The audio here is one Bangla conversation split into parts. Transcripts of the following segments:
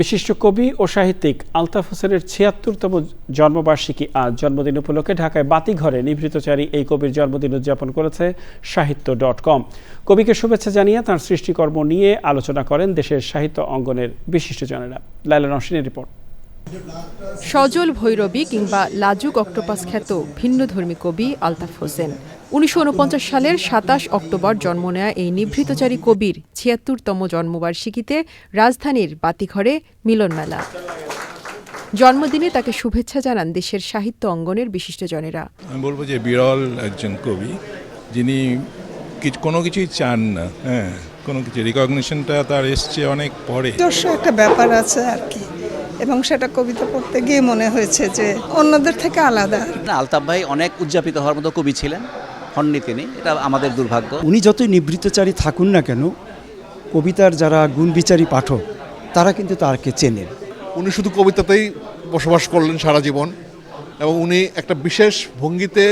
বিশিষ্ট কবি ও সাহিত্যিক আলতাফ হোসেনের ছিয়াত্তরতম জন্মবার্ষিকী আজ জন্মদিন উপলক্ষে ঢাকায় বাতিঘরে নিভৃতচারী এই কবির জন্মদিন উদযাপন করেছে সাহিত্য ডট কম। কবিকে শুভেচ্ছা জানিয়ে তাঁর সৃষ্টিকর্ম নিয়ে আলোচনা করেন দেশের সাহিত্য অঙ্গনের বিশিষ্টজনেরা। লাইলা নসিনের রিপোর্ট। সজল ভৈরবী কিংবা লাজুক অক্টোপাস খ্যাত ভিন্নধর্মী কবি আলতাফ হোসেন। উনিশশো উনপঞ্চাশ সালের সাতাশ অক্টোবর জন্ম নেয়া এই নিভৃতচারী কবির ছিয়াত্তরতম জন্মবার্ষিকীতে রাজধানীর বাতিঘরে মিলন মেলা জন্মদিনে তাকে শুভেচ্ছা জানান দেশের সাহিত্য অঙ্গনের বিশিষ্টজনেরা আমি বলব যে বিরল একজন কবি যিনি কিছু কোনো কিছুই চান না হ্যাঁ কোনো কিছু। রিকগনিশনটা তার এসছে অনেক পরে। একটা ব্যাপার আছে আর কি। এবং সেটা কবিতা পড়তে গিয়ে মনে হয়েছে যে অন্যদের থেকে আলাদা। আলতাফ ভাই অনেক উদযাপিত হওয়ার মতো কবি ছিলেন হননি তিনি এটা আমাদের দুর্ভাগ্য। উনি যতই নিবৃত্তচারী থাকুন না কেন কবিতার যারা গুণবিচারী পাঠক তারা কিন্তু তাকে চেনেন। উনি শুধু কবিতাতেই বসবাস করলেন সারা জীবন এবং উনি একটা বিশেষ ভঙ্গিতে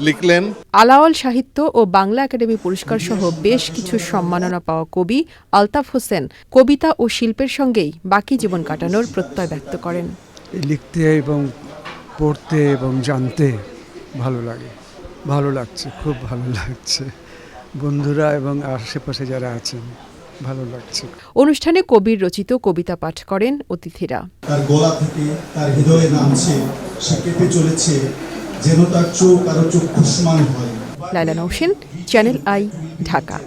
লিখলেন আলাওয়াল সাহিত্য ও বাংলা একাডেমি পুরস্কার সহ বেশ কিছু সম্মাননা পাওয়া কবি আলতাফ হোসেন কবিতা ও শিল্পের সঙ্গেই বাকি জীবন কাটানোর প্রত্যয় ব্যক্ত করেন। লিখতে এবং পড়তে এবং জানতে ভালো লাগে ভালো লাগছে খুব ভালো লাগছে। বন্ধুরা এবং আশেপাশে যারা আছেন ভালো লাগছে। অনুষ্ঠানে কবির রচিত কবিতা পাঠ করেন অতিথিরা। তার গলা থেকে তার হৃদয়ে নামছে সে কেঁপে চলেছে। যেন তার চোখ আরও চক্ষুষ্মান হয়। Laila Nousen channel I Dhaka.